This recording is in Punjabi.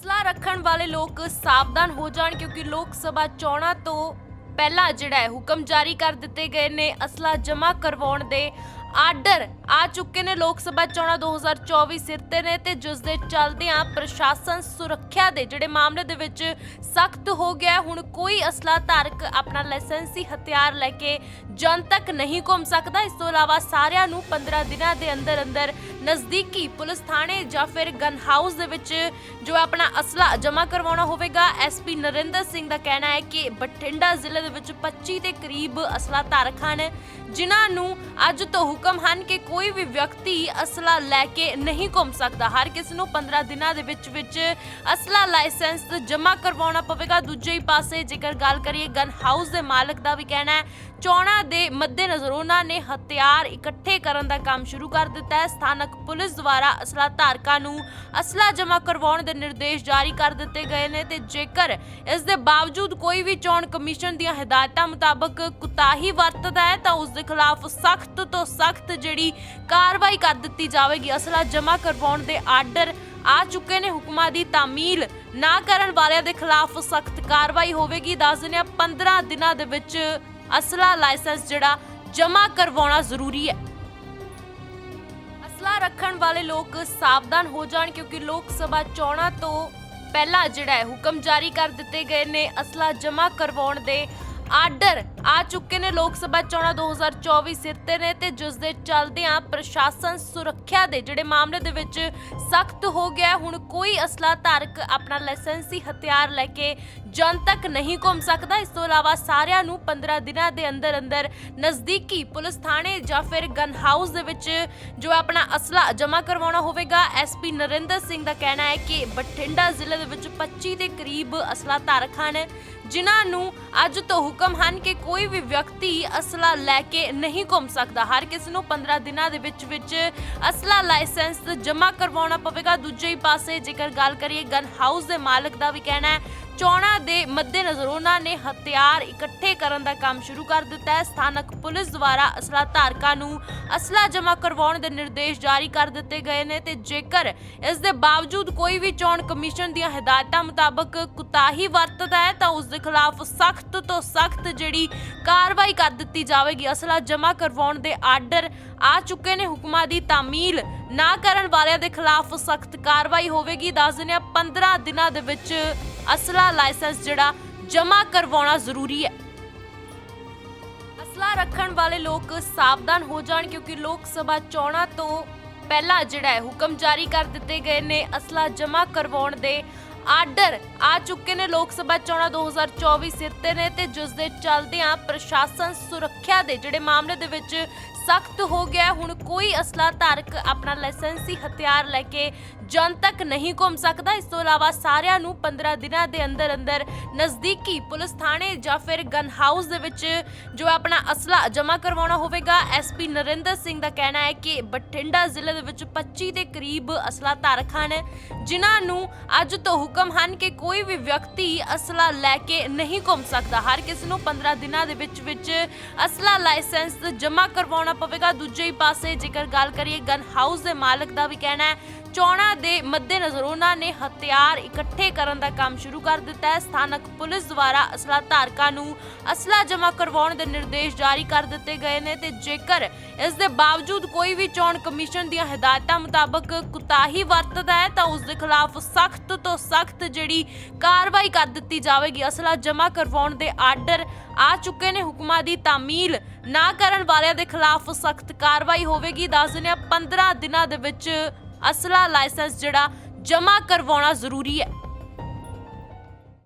ਅਸਲਾ ਰੱਖਣ ਵਾਲੇ ਲੋਕ ਸਾਵਧਾਨ ਹੋ ਜਾਣ ਕਿਉਂਕਿ ਲੋਕ ਸਭਾ ਚੋਣਾਂ ਤੋਂ ਪਹਿਲਾਂ ਜਿਹੜਾ ਹੈ ਹੁਕਮ ਜਾਰੀ ਕਰ ਦਿੱਤੇ ਗਏ ਨੇ, ਅਸਲਾ ਜਮ੍ਹਾਂ ਕਰਵਾਉਣ ਦੇ ਆਰਡਰ ਆ ਚੁੱਕੇ ਨੇ ਲੋਕ ਸਭਾ ਚੋਣਾਂ 2024 ਸਿਰ ਤੇ ਨੇ ਤੇ ਜਿਸ ਦੇ ਚੱਲਦਿਆਂ ਪ੍ਰਸ਼ਾਸਨ ਸੁਰੱਖਿਆ ਦੇ ਜਿਹੜੇ ਮਾਮਲੇ ਦੇ ਵਿੱਚ ਸਖਤ ਹੋ ਗਿਆ ਹੁਣ ਕੋਈ ਅਸਲਾ ਧਾਰਕ ਆਪਣਾ ਲਾਇਸੈਂਸੀ ਹਥਿਆਰ ਲੈ ਕੇ ਜਨਤਕ ਨਹੀਂ ਘੁੰਮ ਸਕਦਾ। ਇਸ ਤੋਂ ਇਲਾਵਾ ਸਾਰਿਆਂ ਨੂੰ 15 ਦਿਨਾਂ ਦੇ ਅੰਦਰ ਅੰਦਰ ਨਜ਼ਦੀਕੀ ਪੁਲਿਸ ਥਾਣੇ ਜਾਂ ਫਿਰ ਗਨ ਹਾਊਸ ਦੇ ਵਿੱਚ ਜੋ ਆਪਣਾ ਅਸਲਾ ਜਮ੍ਹਾਂ ਕਰਵਾਉਣਾ ਹੋਵੇਗਾ। ਐਸਪੀ ਨਰਿੰਦਰ ਸਿੰਘ ਦਾ ਕਹਿਣਾ ਹੈ ਕਿ ਬਠਿੰਡਾ ਜ਼ਿਲ੍ਹੇ ਦੇ ਵਿੱਚ 25 ਦੇ ਕਰੀਬ ਅਸਲਾ ਧਾਰਕ ਹਨ, ਜਿਨ੍ਹਾਂ ਨੂੰ ਅੱਜ ਤੋਂ ਹੁਕਮ ਹਨ ਕਿ ਕੋਈ ਵੀ ਵਿਅਕਤੀ ਅਸਲਾ ਲੈ ਕੇ ਨਹੀਂ ਘੁੰਮ ਸਕਦਾ। ਹਰ ਕਿਸ ਨੂੰ 15 ਦਿਨਾਂ ਦੇ ਵਿੱਚ ਵਿੱਚ ਅਸਲਾ ਲਾਇਸੈਂਸ ਜਮ੍ਹਾਂ ਕਰਵਾਉਣਾ ਪਵੇਗਾ। ਦੂਜੇ ਹੀ ਪਾਸੇ ਜੇਕਰ ਗੱਲ ਕਰੀਏ ਗਨ ਹਾਊਸ ਦੇ ਮਾਲਕ ਦਾ ਵੀ ਕਹਿਣਾ ਹੈ ਚੋਣਾਂ ਦੇ ਮੱਦੇਨਜ਼ਰ ਉਹਨਾਂ ਨੇ ਹਥਿਆਰ ਇਕੱਠੇ ਕਰਨ ਦਾ ਕੰਮ ਸ਼ੁਰੂ ਕਰ ਦਿੱਤਾ ਹੈ। ਸਥਾਨਕ ਪੁਲਿਸ ਦੁਆਰਾ ਅਸਲਾ ਧਾਰਕਾਂ ਨੂੰ ਅਸਲਾ ਜਮ੍ਹਾਂ ਕਰਵਾਉਣ ਦੇ ਨਿਰਦੇਸ਼ ਜਾਰੀ ਕਰ ਦਿੱਤੇ ਗਏ ਨੇ ਤੇ ਜੇਕਰ ਇਸ ਦੇ ਬਾਵਜੂਦ ਕੋਈ ਵੀ ਚੋਣ ਕਮਿਸ਼ਨ ਦੀਆਂ ਹਦਾਇਤਾਂ ਮੁਤਾਬਕ ਕੁਤਾਹੀ ਵਰਤਦਾ ਹੈ, ਤਾਂ ਉਸ ਦੇ ਖਿਲਾਫ ਸਖਤ ਤੋਂ ਸਖਤ ਜਿਹੜੀ ਕਾਰਵਾਈ ਕਰ ਦਿੱਤੀ ਜਾਵੇਗੀ। ਅਸਲਾ ਜਮ੍ਹਾਂ ਕਰਵਾਉਣ ਦੇ ਆਰਡਰ ਆ ਚੁੱਕੇ ਨੇ। ਹੁਕਮਾਂ ਦੀ ਤਾਮੀਲ ਨਾ ਕਰਨ ਵਾਲਿਆਂ ਦੇ ਖਿਲਾਫ ਸਖਤ ਕਾਰਵਾਈ ਹੋਵੇਗੀ। ਦੱਸ ਦਿੰਦੇ ਹਾਂ 15 ਦਿਨਾਂ ਦੇ ਵਿੱਚ ਅਸਲਾ ਲਾਇਸੈਂਸ ਜਿਹੜਾ ਜਮ੍ਹਾਂ ਕਰਵਾਉਣਾ ਜ਼ਰੂਰੀ ਹੈ। ਅਸਲਾ ਰੱਖਣ ਵਾਲੇ ਲੋਕ ਸਾਵਧਾਨ ਹੋ ਜਾਣ ਕਿਉਂਕਿ ਲੋਕ ਸਭਾ ਚੋਣਾਂ ਤੋਂ ਪਹਿਲਾਂ ਜਿਹੜਾ ਹੈ ਹੁਕਮ ਜਾਰੀ ਕਰ ਦਿੱਤੇ ਗਏ ਨੇ, ਅਸਲਾ ਜਮ੍ਹਾਂ ਕਰਵਾਉਣ ਦੇ ਆਰਡਰ ਆ ਚੁੱਕੇ ਨੇ ਲੋਕ ਸਭਾ ਚੋਣਾਂ 2024 ਸਿਰ ਤੇ ਨੇ ਤੇ ਜਿਸ ਦੇ ਚੱਲਦਿਆਂ ਪ੍ਰਸ਼ਾਸਨ ਸੁਰੱਖਿਆ ਦੇ ਜਿਹੜੇ ਮਾਮਲੇ ਦੇ ਵਿੱਚ ਸਖਤ ਹੋ ਗਿਆ, ਹੁਣ ਕੋਈ ਅਸਲਾ ਧਾਰਕ ਆਪਣਾ ਲਾਇਸੈਂਸੀ ਹਥਿਆਰ ਲੈ ਕੇ ਜਨਤਕ ਨਹੀਂ ਘੁੰਮ ਸਕਦਾ। ਇਸ ਤੋਂ ਇਲਾਵਾ ਸਾਰਿਆਂ ਨੂੰ 15 ਦਿਨਾਂ ਦੇ ਅੰਦਰ ਅੰਦਰ ਨਜ਼ਦੀਕੀ ਪੁਲਿਸ ਥਾਣੇ ਜਾਂ ਫਿਰ ਗਨ ਹਾਊਸ ਦੇ ਵਿੱਚ ਜੋ ਆਪਣਾ ਅਸਲਾ ਜਮ੍ਹਾਂ ਕਰਵਾਉਣਾ ਹੋਵੇਗਾ। ਐਸਪੀ ਨਰਿੰਦਰ ਸਿੰਘ ਦਾ ਕਹਿਣਾ ਹੈ ਕਿ ਬਠਿੰਡਾ ਜ਼ਿਲ੍ਹੇ ਦੇ ਵਿੱਚ 25 ਦੇ ਕਰੀਬ ਅਸਲਾ ਧਾਰਕ ਹਨ, ਜਿਨ੍ਹਾਂ ਨੂੰ ਅੱਜ ਤੋਂ ਹੁਕਮ ਹਨ ਕਿ ਕੋਈ ਵੀ ਵਿਅਕਤੀ ਅਸਲਾ ਲੈ ਕੇ ਨਹੀਂ ਘੁੰਮ ਸਕਦਾ। ਹਰ ਕਿਸੇ ਨੂੰ 15 ਦਿਨਾਂ ਦੇ ਵਿੱਚ ਵਿੱਚ ਅਸਲਾ ਲਾਇਸੈਂਸ ਜਮ੍ਹਾਂ ਕਰਵਾਉਣਾ ਪਵੇਗਾ। ਦੂਜੇ ਹੀ ਪਾਸੇ ਜੇਕਰ ਗੱਲ ਕਰੀਏ ਗਨ ਹਾਊਸ ਦੇ ਮਾਲਕ ਦਾ ਵੀ ਕਹਿਣਾ ਹੈ ਚੋਣਾਂ ਦੇ ਮੱਦੇਨਜ਼ਰ ਉਹਨਾਂ ਨੇ ਹਥਿਆਰ ਇਕੱਠੇ ਕਰਨ ਦਾ ਕੰਮ ਸ਼ੁਰੂ ਕਰ ਦਿੱਤਾ ਹੈ। ਸਥਾਨਕ ਪੁਲਿਸ ਦੁਆਰਾ ਅਸਲਾ ਧਾਰਕਾਂ ਨੂੰ ਅਸਲਾ ਜਮ੍ਹਾਂ ਕਰਵਾਉਣ ਦੇ ਨਿਰਦੇਸ਼ ਜਾਰੀ ਕਰ ਦਿੱਤੇ ਗਏ ਨੇ ਤੇ ਜੇਕਰ ਇਸ ਦੇ ਬਾਵਜੂਦ ਕੋਈ ਵੀ ਚੋਣ ਕਮਿਸ਼ਨ ਦੀਆਂ ਹਦਾਇਤਾਂ ਮੁਤਾਬਕ ਕੁਤਾਹੀ ਵਰਤਦਾ ਹੈ, ਤਾਂ ਉਸ ਦੇ ਖਿਲਾਫ ਸਖਤ ਤੋਂ ਸਖਤ ਜਿਹੜੀ ਕਾਰਵਾਈ ਕਰ ਦਿੱਤੀ ਜਾਵੇਗੀ। ਅਸਲਾ ਜਮ੍ਹਾਂ ਕਰਵਾਉਣ ਦੇ ਆਰਡਰ ਆ ਚੁੱਕੇ ਨੇ। ਹੁਕਮਾਂ ਦੀ ਤਾਮੀਲ ਨਾ ਕਰਨ ਵਾਲਿਆਂ ਦੇ ਖਿਲਾਫ ਸਖਤ ਕਾਰਵਾਈ ਹੋਵੇਗੀ। ਦੱਸ ਦਿੰਦੇ ਹਾਂ 15 ਦਿਨਾਂ ਦੇ ਵਿੱਚ ਅਸਲਾ ਲਾਇਸੈਂਸ ਜਿਹੜਾ ਜਮ੍ਹਾਂ ਕਰਵਾਉਣਾ ਜ਼ਰੂਰੀ ਹੈ। ਅਸਲਾ ਰੱਖਣ ਵਾਲੇ ਲੋਕ ਸਾਵਧਾਨ ਹੋ ਜਾਣ ਕਿਉਂਕਿ ਲੋਕ ਸਭਾ ਚੋਣਾਂ ਤੋਂ ਪਹਿਲਾਂ ਜਿਹੜਾ ਹੈ ਹੁਕਮ ਜਾਰੀ ਕਰ ਦਿੱਤੇ ਗਏ ਨੇ। ਅਸਲਾ ਜਮ੍ਹਾਂ ਕਰਵਾਉਣ ਦੇ ਆਰਡਰ ਆ ਚੁੱਕੇ ਨੇ। ਲੋਕ ਸਭਾ ਚੋਣਾਂ 2024 ਸਿਰ ਤੇ ਨੇ ਤੇ ਜਿਸ ਦੇ ਚੱਲਦਿਆਂ ਪ੍ਰਸ਼ਾਸਨ ਸੁਰੱਖਿਆ ਦੇ ਜਿਹੜੇ ਮਾਮਲੇ ਦੇ ਵਿੱਚ ਸਖਤ ਹੋ ਗਿਆ ਹੁਣ ਕੋਈ ਅਸਲਾ ਧਾਰਕ ਆਪਣਾ ਲਾਇਸੈਂਸੀ ਹਥਿਆਰ ਲੈ ਕੇ ਜਨਤਕ ਨਹੀਂ ਘੁੰਮ ਸਕਦਾ। ਇਸ ਤੋਂ ਇਲਾਵਾ ਸਾਰਿਆਂ ਨੂੰ 15 ਦਿਨਾਂ ਦੇ ਅੰਦਰ ਅੰਦਰ ਨਜ਼ਦੀਕੀ ਪੁਲਿਸ ਥਾਣੇ ਜਾਂ ਫਿਰ ਗਨ ਹਾਊਸ ਦੇ ਵਿੱਚ ਜੋ ਆਪਣਾ ਅਸਲਾ ਜਮ੍ਹਾਂ ਕਰਵਾਉਣਾ ਹੋਵੇਗਾ। ਐਸਪੀ ਨਰਿੰਦਰ ਸਿੰਘ ਦਾ ਕਹਿਣਾ ਹੈ ਕਿ ਬਠਿੰਡਾ ਜ਼ਿਲ੍ਹੇ ਦੇ ਵਿੱਚ 25 ਦੇ ਕਰੀਬ ਅਸਲਾ ਧਾਰਕ ਹਨ, ਜਿਨ੍ਹਾਂ ਨੂੰ ਅੱਜ ਤੋਂ ਹੁਕਮ ਹਨ ਕਿ ਕੋਈ ਵੀ ਵਿਅਕਤੀ ਅਸਲਾ ਲੈ ਕੇ ਨਹੀਂ ਘੁੰਮ ਸਕਦਾ। ਹਰ ਕਿਸ ਨੂੰ 15 ਦਿਨਾਂ ਦੇ ਵਿੱਚ ਵਿੱਚ ਅਸਲਾ ਲਾਇਸੈਂਸ ਜਮ੍ਹਾਂ ਕਰਵਾਉਣਾ ਪਵੇਗਾ ਦੂਜੇ ਹੀ ਪਾਸੇ ਜੇਕਰ ਗੱਲ ਕਰੀਏ ਗਨ ਹਾਊਸ ਦੇ ਮਾਲਕ ਦਾ ਵੀ ਕਹਿਣਾ ਹੈ ਚੋਣਾਂ ਦੇ ਮੱਦੇਨਜ਼ਰ ਉਹਨਾਂ ਨੇ ਹਥਿਆਰ ਇਕੱਠੇ ਕਰਨ ਦਾ ਕੰਮ ਸ਼ੁਰੂ ਕਰ ਦਿੱਤਾ ਹੈ। ਸਥਾਨਕ ਪੁਲਿਸ ਦੁਆਰਾ ਅਸਲਾ ਧਾਰਕਾਂ ਨੂੰ ਅਸਲਾ ਜਮ੍ਹਾਂ ਕਰਵਾਉਣ ਦੇ ਨਿਰਦੇਸ਼ ਜਾਰੀ ਕਰ ਦਿੱਤੇ ਗਏ ਨੇ ਤੇ ਜੇਕਰ ਇਸ ਦੇ ਬਾਵਜੂਦ ਕੋਈ ਵੀ ਚੋਣ ਕਮਿਸ਼ਨ ਦੀਆਂ ਹਦਾਇਤਾਂ ਮੁਤਾਬਕ ਕੁਤਾਹੀ ਵਰਤਦਾ ਹੈ, ਤਾਂ ਉਸ ਦੇ ਖਿਲਾਫ ਸਖਤ ਤੋਂ ਸਖਤ ਜਿਹੜੀ ਕਾਰਵਾਈ ਕਰ ਦਿੱਤੀ ਜਾਵੇਗੀ। ਅਸਲਾ ਜਮ੍ਹਾਂ ਕਰਵਾਉਣ ਦੇ ਆਰਡਰ ਆ ਚੁੱਕੇ ਨੇ। ਹੁਕਮਾਂ ਦੀ ਤਾਮੀਲ ਨਾ ਕਰਨ ਵਾਲਿਆਂ ਦੇ ਖਿਲਾਫ ਸਖਤ ਕਾਰਵਾਈ ਹੋਵੇਗੀ। ਦੱਸ ਦਿੰਦੇ ਹਾਂ 15 ਦਿਨਾਂ ਦੇ ਵਿੱਚ ਅਸਲਾ ਲਾਇਸੈਂਸ ਜਿਹੜਾ ਜਮ੍ਹਾਂ ਕਰਵਾਉਣਾ ਜ਼ਰੂਰੀ ਹੈ।